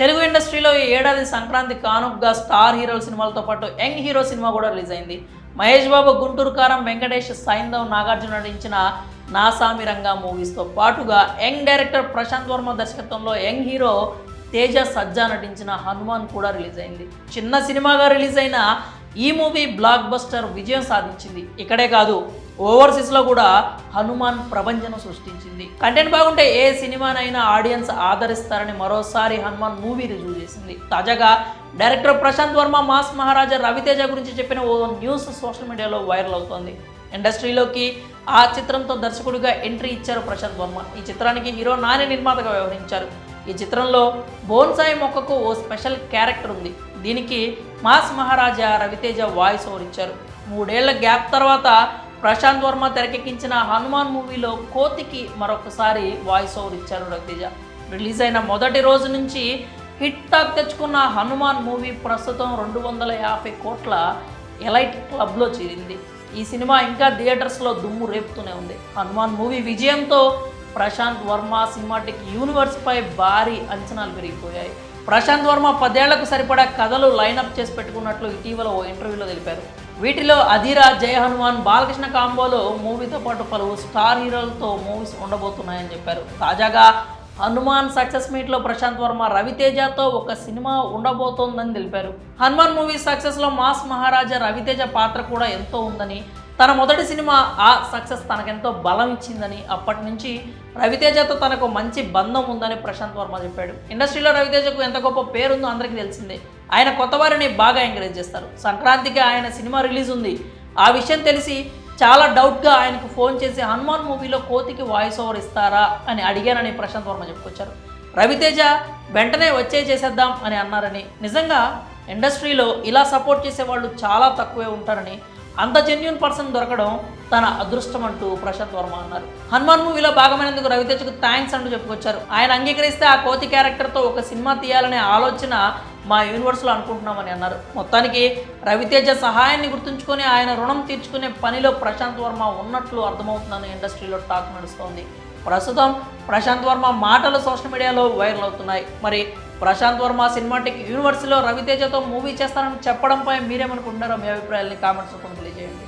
తెలుగు ఇండస్ట్రీలో ఈ ఏడాది సంక్రాంతి కానుగ్గా స్టార్ హీరోల సినిమాలతో పాటు యంగ్ హీరో సినిమా కూడా రిలీజ్ అయింది. మహేష్ బాబు గుంటూరు కారం వెంకటేష్ సైందవ్ నాగార్జున నటించిన నాసామి రంగా మూవీస్తో పాటుగా యంగ్ డైరెక్టర్ ప్రశాంత్ వర్మ దర్శకత్వంలో యంగ్ హీరో తేజ సజ్జా నటించిన హనుమాన్ కూడా రిలీజ్ అయింది. చిన్న సినిమాగా రిలీజ్ అయిన ఈ మూవీ బ్లాక్ బస్టర్ విజయం సాధించింది. ఇక్కడే కాదు ఓవర్సీస్లో కూడా హనుమాన్ ప్రభంజనం సృష్టించింది. కంటెంట్ బాగుంటే ఏ సినిమానైనా ఆడియన్స్ ఆదరిస్తారని మరోసారి హనుమాన్ మూవీ రుజువు చేసింది. తాజాగా డైరెక్టర్ ప్రశాంత్ వర్మ మాస్ మహారాజా రవితేజ గురించి చెప్పిన ఓ న్యూస్ సోషల్ మీడియాలో వైరల్ అవుతోంది. ఇండస్ట్రీలోకి ఆ చిత్రంతో దర్శకుడిగా ఎంట్రీ ఇచ్చారు ప్రశాంత్ వర్మ. ఈ చిత్రానికి హీరో నాని నిర్మాతగా వ్యవహరించారు. ఈ చిత్రంలో బోన్సాయి మొక్కకు ఓ స్పెషల్ క్యారెక్టర్ ఉంది. దీనికి mass Maharaja Raviteja voice over ఇచ్చారు. మూడేళ్ళ గ్యాప్ తర్వాత ప్రశాంత్ వర్మ తెరకెక్కించిన హనుమాన్ మూవీలో కోతికి మరొకసారి వాయిస్ ఓవర్ ఇచ్చారు రవితేజ. రిలీజ్ అయిన మొదటి రోజు నుంచి హిట్ టాక్ తెచ్చుకున్న హనుమాన్ మూవీ ప్రస్తుతం రెండు వందల యాభై కోట్ల ఎలైట్ క్లబ్లో చేరింది. ఈ సినిమా ఇంకా థియేటర్స్లో దుమ్ము రేపుతూనే ఉంది. హనుమాన్ మూవీ విజయంతో ప్రశాంత్ వర్మ సినిమాటిక్ యూనివర్స్పై భారీ అంచనాలు పెరిగిపోయాయి. ప్రశాంత్ వర్మ పదేళ్ళకు సరిపడా కథలు లైనప్ చేసి పెట్టుకున్నట్లు ఇటీవల ఓ ఇంటర్వ్యూలో తెలిపారు. వీటిలో అధీరా జయ హనుమాన్ బాలకృష్ణ కాంబోలో మూవీతో పాటు పలు స్టార్ హీరోలతో మూవీస్ ఉండబోతున్నాయని చెప్పారు. తాజాగా హనుమాన్ సక్సెస్ మీట్లో ప్రశాంత్ వర్మ రవితేజతో ఒక సినిమా ఉండబోతోందని తెలిపారు. హనుమాన్ మూవీ సక్సెస్లో మాస్ మహారాజా రవితేజ పాత్ర కూడా ఎంతో ఉందని తన మొదటి సినిమా ఆ సక్సెస్ తనకెంతో బలం ఇచ్చిందని అప్పటి నుంచి రవితేజతో తనకు మంచి బంధం ఉందని ప్రశాంత్ వర్మ చెప్పాడు. ఇండస్ట్రీలో రవితేజకు ఎంత గొప్ప పేరుందో అందరికీ తెలిసిందే. ఆయన కొత్త వారిని బాగా ఎంకరేజ్ చేస్తారు. సంక్రాంతికి ఆయన సినిమా రిలీజ్ ఉంది. ఆ విషయం తెలిసి చాలా డౌట్గా ఆయనకు ఫోన్ చేసి హనుమాన్ మూవీలో కోతికి వాయిస్ ఓవర్ ఇస్తారా? అని అడిగానని ప్రశాంత్ వర్మ చెప్పుకొచ్చారు. రవితేజ వెంటనే వచ్చే చేసేద్దాం అని అన్నారని. నిజంగా ఇండస్ట్రీలో ఇలా సపోర్ట్ చేసే వాళ్ళు చాలా తక్కువే ఉంటారని అంత జెన్యున్ పర్సన్ దొరకడం తన అదృష్టం అంటూ ప్రశాంత్ వర్మ అన్నారు. హనుమాన్ మూవీలో భాగమైనందుకు రవితేజకు థ్యాంక్స్ అంటూ చెప్పుకొచ్చారు. ఆయన అంగీకరిస్తే ఆ కోతి క్యారెక్టర్తో ఒక సినిమా తీయాలనే ఆలోచన మా యూనివర్స్లో అనుకుంటున్నామని అన్నారు. మొత్తానికి రవితేజ సహాయాన్ని గుర్తుంచుకొని ఆయన రుణం తీర్చుకునే పనిలో ప్రశాంత్ వర్మ ఉన్నట్లు అర్థమవుతుందని ఇండస్ట్రీలో టాక్ నడుస్తోంది. ప్రస్తుతం ప్రశాంత్ వర్మ మాటలు సోషల్ మీడియాలో వైరల్ అవుతున్నాయి. మరి ప్రశాంత్ వర్మ సినిమాటిక్ యూనివర్సిటీలో రవితేజతో మూవీ చేస్తానని చెప్పడంపై మీరేమనుకుంటున్నారో మీ అభిప్రాయాన్ని కామెంట్స్ రూపంలో తెలియజేయండి.